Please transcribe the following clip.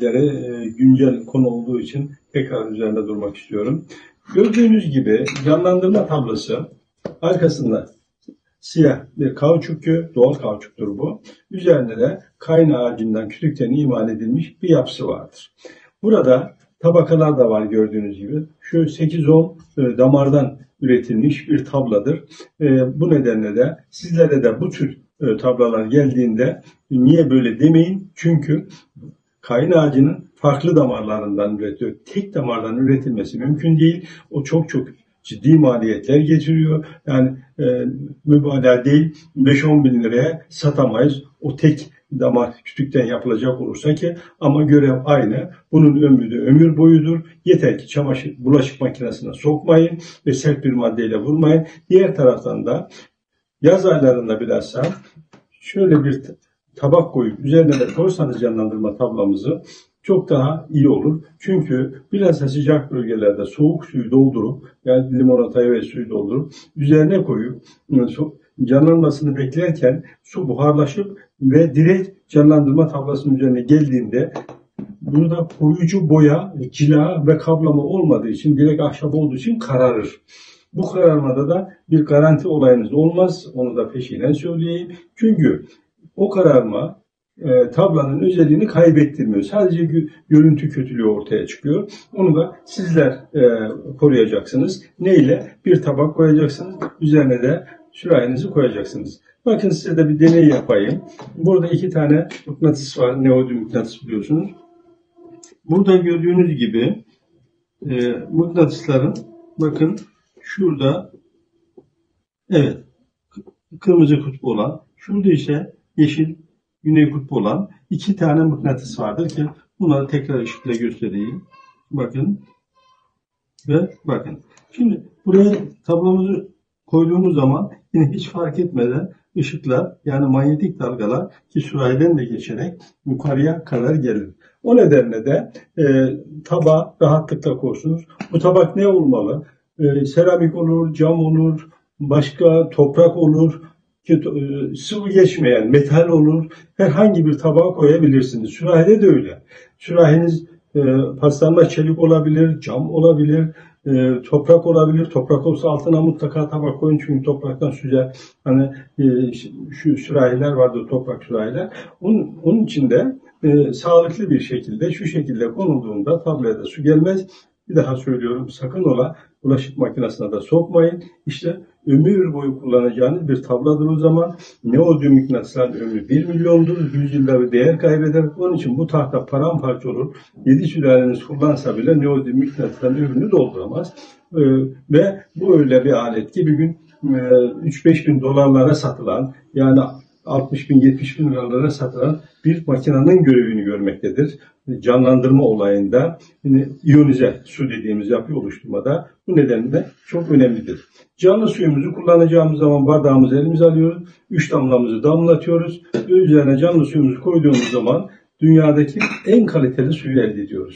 e, güncel konu olduğu için tekrar üzerinde durmak istiyorum. Gördüğünüz gibi canlandırma tablosu arkasında siyah bir kauçuk yü, doğal kauçuktur bu. Üzerinde de kayna ağacından kütükten imal edilmiş bir yapısı vardır. Burada tabakalar da var gördüğünüz gibi. Şu 8-10 e, damardan üretilmiş bir tabladır. E, bu nedenle de sizlere de bu tür e, tablalar geldiğinde niye böyle demeyin? Çünkü kayın ağacının farklı damarlarından üretiyor. Tek damardan üretilmesi mümkün değil. O çok çok ciddi maliyetler getiriyor. Yani e, mübalağa değil 5-10 bin liraya satamayız. O tek damar kütükten yapılacak olursa ki ama görev aynı. Bunun ömrü de ömür boyudur. Yeter ki çamaşır bulaşık makinesine sokmayın ve sert bir maddeyle vurmayın. Diğer taraftan da yaz aylarında bilhassa şöyle bir tabak koyup üzerine de koysanız canlandırma tablamızı çok daha iyi olur. Çünkü bilhassa sıcak bölgelerde soğuk suyu doldurup yani limonatayı ve suyu doldurup üzerine koyup su- canlanmasını beklerken su buharlaşıp ve direkt canlandırma tablasının üzerine geldiğinde burada koruyucu boya, cila ve kaplama olmadığı için direkt ahşap olduğu için kararır. Bu kararmada da bir garanti olayınız olmaz. Onu da peşinen söyleyeyim. Çünkü o kararma e, tablanın özelliğini kaybettirmiyor. Sadece gö- görüntü kötülüğü ortaya çıkıyor. Onu da sizler e, koruyacaksınız. Neyle? Bir tabak koyacaksınız. Üzerine de sürahinizi koyacaksınız. Bakın size de bir deney yapayım. Burada iki tane mıknatıs var. Neodyum mıknatıs biliyorsunuz. Burada gördüğünüz gibi e, mıknatısların bakın şurada evet kırmızı kutbu olan şurada ise yeşil güney kutbu olan iki tane mıknatıs vardır ki bunları tekrar ışıkla göstereyim. Bakın ve bakın. Şimdi buraya tablomuzu koyduğumuz zaman yine hiç fark etmeden ışıklar yani manyetik dalgalar ki sürahiden de geçerek yukarıya kadar gelir. O nedenle de e, tabağı rahatlıkla korsunuz. Bu tabak ne olmalı? E, seramik olur, cam olur, başka toprak olur, e, sıvı geçmeyen metal olur. Herhangi bir tabağa koyabilirsiniz. Sürahide de öyle. Sürahiniz e, paslanma çelik olabilir, cam olabilir, e, toprak olabilir. Toprak olsa altına mutlaka tabak koyun çünkü topraktan süzer. Hani e, şu sürahiler vardır toprak sürahiler. Onun, onun için de sağlıklı bir şekilde şu şekilde konulduğunda tablaya da su gelmez. Bir daha söylüyorum sakın ola bulaşık makinesine de sokmayın. İşte ömür boyu kullanacağınız bir tabladır o zaman. Neodyum mıknatısların ömrü 1 milyondur. 100 yılda bir değer kaybeder. Onun için bu tahta paramparça olur. 7 sülaleniz kullansa bile neodyum mıknatısların ömrünü dolduramaz. Ee, ve bu öyle bir alet ki bir gün e, 3-5 bin dolarlara satılan yani 60 bin 70 bin liralara satılan bir makinenin görevini görmektedir. Canlandırma olayında iyonize su dediğimiz yapı oluşturmada bu nedenle çok önemlidir. Canlı suyumuzu kullanacağımız zaman bardağımızı elimize alıyoruz. 3 damlamızı damlatıyoruz. Üzerine canlı suyumuzu koyduğumuz zaman dünyadaki en kaliteli suyu elde ediyoruz.